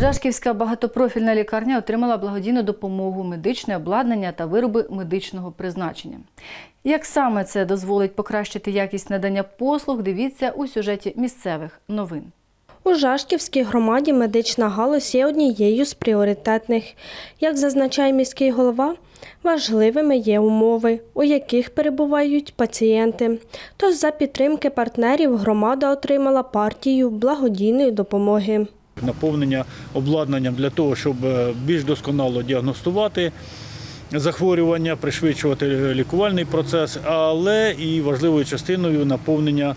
Жашківська багатопрофільна лікарня отримала благодійну допомогу, медичне обладнання та вироби медичного призначення. Як саме це дозволить покращити якість надання послуг, дивіться у сюжеті місцевих новин. У Жашківській громаді медична галузь є однією з пріоритетних. Як зазначає міський голова, важливими є умови, у яких перебувають пацієнти. Тож за підтримки партнерів громада отримала партію благодійної допомоги. Наповнення обладнанням для того, щоб е, більш досконало діагностувати захворювання, пришвидшувати лікувальний процес, але і важливою частиною наповнення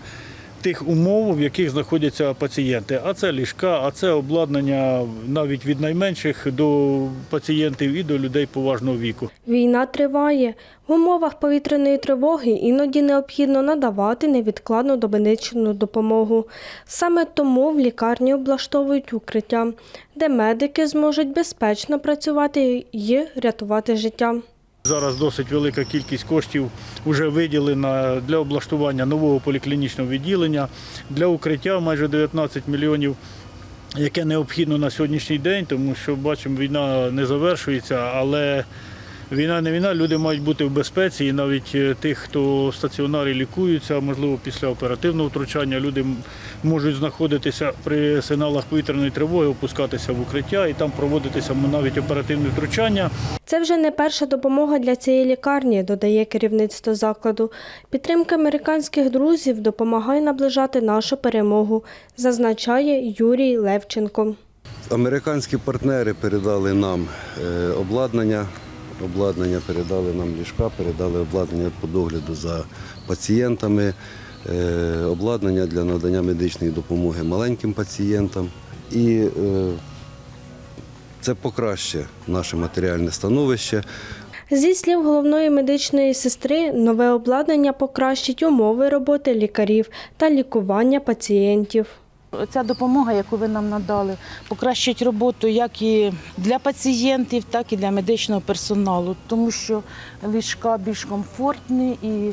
тих умов, в яких знаходяться пацієнти. А це ліжка, а це обладнання навіть від найменших до пацієнтів і до людей поважного віку. Війна триває. В умовах повітряної тривоги іноді необхідно надавати невідкладну домедичну допомогу. Саме тому в лікарні облаштовують укриття, де медики зможуть безпечно працювати і рятувати життя. Зараз досить велика кількість коштів вже виділена для облаштування нового поліклінічного відділення, для укриття майже 19 мільйонів, яке необхідно на сьогоднішній день, тому що бачимо, війна не завершується, але війна не війна, люди мають бути в безпеці, і навіть е, тих, хто в стаціонарі лікуються, можливо, після оперативного втручання, люди можуть знаходитися при сигналах повітряної тривоги, опускатися в укриття і там проводитися навіть оперативне втручання. Це вже не перша допомога для цієї лікарні, додає керівництво закладу. Підтримка американських друзів допомагає наближати нашу перемогу, зазначає Юрій Левченко. Американські партнери передали нам е, обладнання, обладнання передали нам ліжка, передали обладнання по догляду за пацієнтами, е, обладнання для надання медичної допомоги маленьким пацієнтам. І е, це покращує наше матеріальне становище. Зі слів головної медичної сестри, нове обладнання покращить умови роботи лікарів та лікування пацієнтів. Ця допомога, яку ви нам надали, покращить роботу як і для пацієнтів, так і для медичного персоналу, тому що ліжка більш комфортні і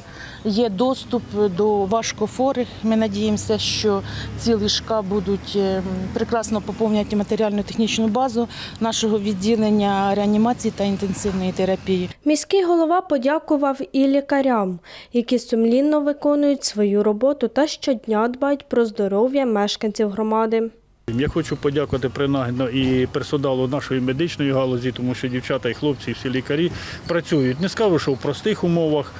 є доступ до важкохворих. Ми надіємося, що ці ліжка будуть е, прекрасно поповнювати матеріально-технічну базу нашого відділення реанімації та інтенсивної терапії. Міський голова подякував і лікарям, які сумлінно виконують свою роботу та щодня дбають про здоров'я мешканців громади. Я хочу подякувати принагідно і персоналу нашої медичної галузі, тому що дівчата і хлопці, і всі лікарі працюють. Не скажу, що в простих умовах,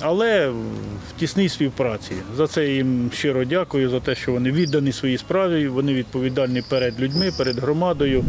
але в тісній співпраці. За це їм щиро дякую, за те, що вони віддані своїй справі, вони відповідальні перед людьми, перед громадою.